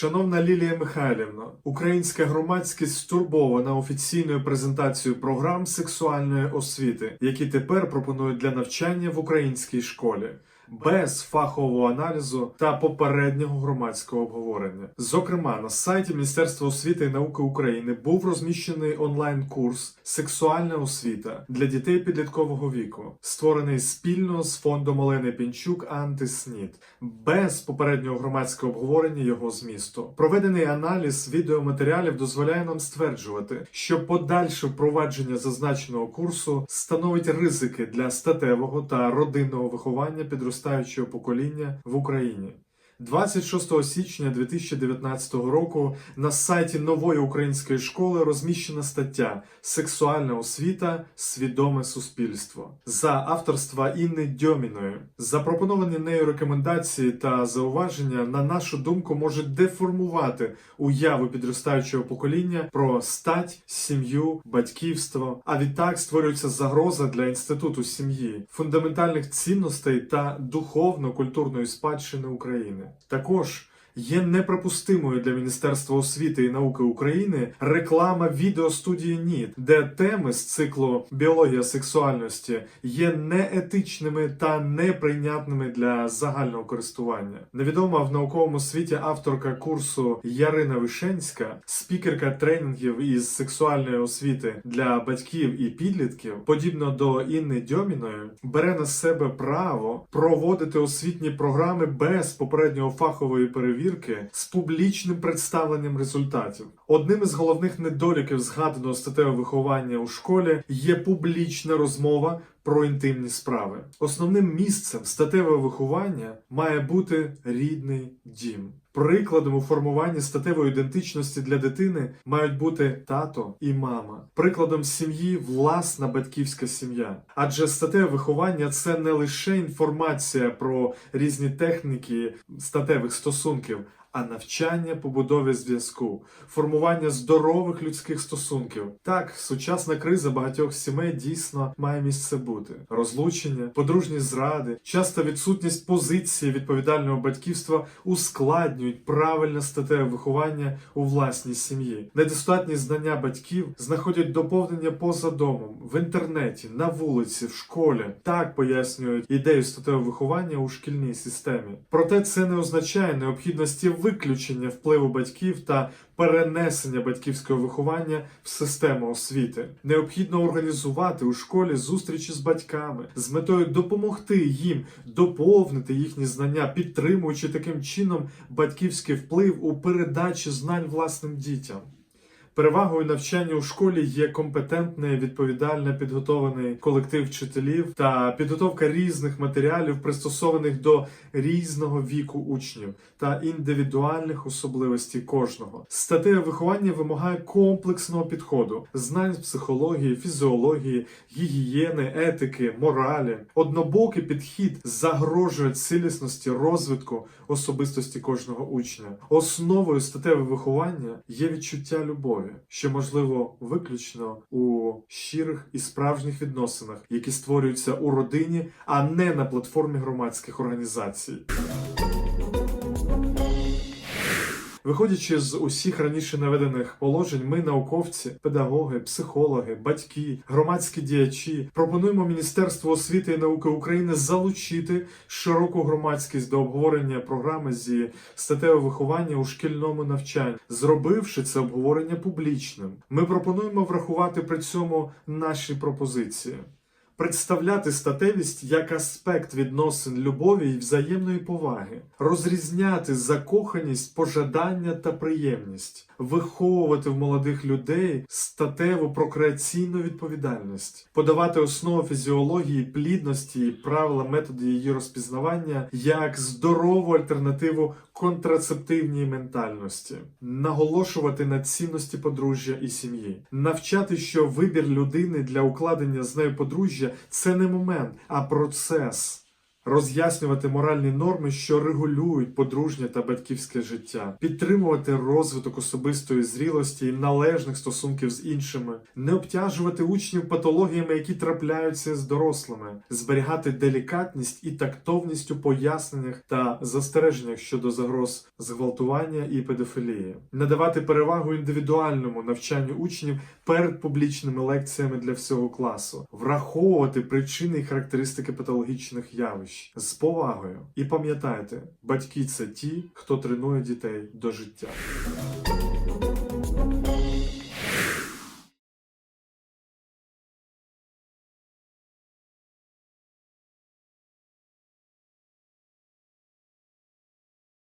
Шановна Лілія Михайлівна, українська громадськість стурбована офіційною презентацією програм сексуальної освіти, які тепер пропонують для навчання в українській школі. Без фахового аналізу та попереднього громадського обговорення. Зокрема, на сайті Міністерства освіти і науки України був розміщений онлайн-курс Сексуальна освіта для дітей підліткового віку, створений спільно з фондом Олени Пінчук Антиснід, без попереднього громадського обговорення його змісту. Проведений аналіз відеоматеріалів дозволяє нам стверджувати, що подальше впровадження зазначеного курсу становить ризики для статевого та родинного виховання підростаючого покоління в Україні. 26 січня 2019 року на сайті нової української школи розміщена стаття Сексуальна освіта, свідоме суспільство за авторства Інни Дьоміної. Запропоновані нею рекомендації та зауваження, на нашу думку, можуть деформувати уяву підростаючого покоління про стать, сім'ю, батьківство. А відтак створюється загроза для інституту сім'ї, фундаментальних цінностей та духовно-культурної спадщини України. Також є неприпустимою для Міністерства освіти і науки України реклама відеостудії НІТ, де теми з циклу біологія сексуальності є неетичними та неприйнятними для загального користування. Невідома в науковому світі авторка курсу Ярина Вишенська, спікерка тренінгів із сексуальної освіти для батьків і підлітків, подібно до Інни Дьоміної, бере на себе право проводити освітні програми без попередньої фахової перевірки з публічним представленням результатів. Одним із головних недоліків згаданого статевого виховання у школі є публічна розмова. Про інтимні справи. Основним місцем статевого виховання має бути рідний дім. Прикладом у формуванні статевої ідентичності для дитини мають бути тато і мама. Прикладом сім'ї власна батьківська сім'я. Адже статеве виховання це не лише інформація про різні техніки статевих стосунків. А навчання побудові зв'язку, формування здорових людських стосунків. Так, сучасна криза багатьох сімей дійсно має місце бути. Розлучення, подружні зради, часто відсутність позиції відповідального батьківства ускладнюють правильне статеве виховання у власній сім'ї. Недостатні знання батьків знаходять доповнення поза домом, в інтернеті, на вулиці, в школі. Так пояснюють ідею статевого виховання у шкільній системі. Проте це не означає необхідності виключення впливу батьків та перенесення батьківського виховання в систему освіти. Необхідно організувати у школі зустрічі з батьками з метою допомогти їм доповнити їхні знання, підтримуючи таким чином батьківський вплив у передачі знань власним дітям. Перевагою навчання у школі є компетентний, відповідально підготований колектив вчителів та підготовка різних матеріалів, пристосованих до різного віку учнів та індивідуальних особливостей кожного. Статеве виховання вимагає комплексного підходу, знань з психології, фізіології, гігієни, етики, моралі. Однобокий підхід загрожує цілісності розвитку особистості кожного учня. Основою статевого виховання є відчуття любові що можливо виключно у щирих і справжніх відносинах, які створюються у родині, а не на платформі громадських організацій. Виходячи з усіх раніше наведених положень, ми, науковці, педагоги, психологи, батьки, громадські діячі, пропонуємо Міністерству освіти і науки України залучити широку громадськість до обговорення програми зі статевого виховання у шкільному навчанні, зробивши це обговорення публічним. Ми пропонуємо врахувати при цьому наші пропозиції. Представляти статевість як аспект відносин любові і взаємної поваги, розрізняти закоханість, пожадання та приємність, виховувати в молодих людей статеву прокреаційну відповідальність, подавати основу фізіології, плідності і правила методи її розпізнавання як здорову альтернативу контрацептивній ментальності, наголошувати на цінності подружжя і сім'ї, навчати, що вибір людини для укладення з нею подружжя це не момент, а процес. Роз'яснювати моральні норми, що регулюють подружнє та батьківське життя, підтримувати розвиток особистої зрілості і належних стосунків з іншими, не обтяжувати учнів патологіями, які трапляються з дорослими, зберігати делікатність і тактовність у поясненнях та застереженнях щодо загроз зґвалтування і педофілії, надавати перевагу індивідуальному навчанню учнів перед публічними лекціями для всього класу, враховувати причини і характеристики патологічних явищ з повагою. І пам'ятайте, батьки це ті, хто тренує дітей до життя.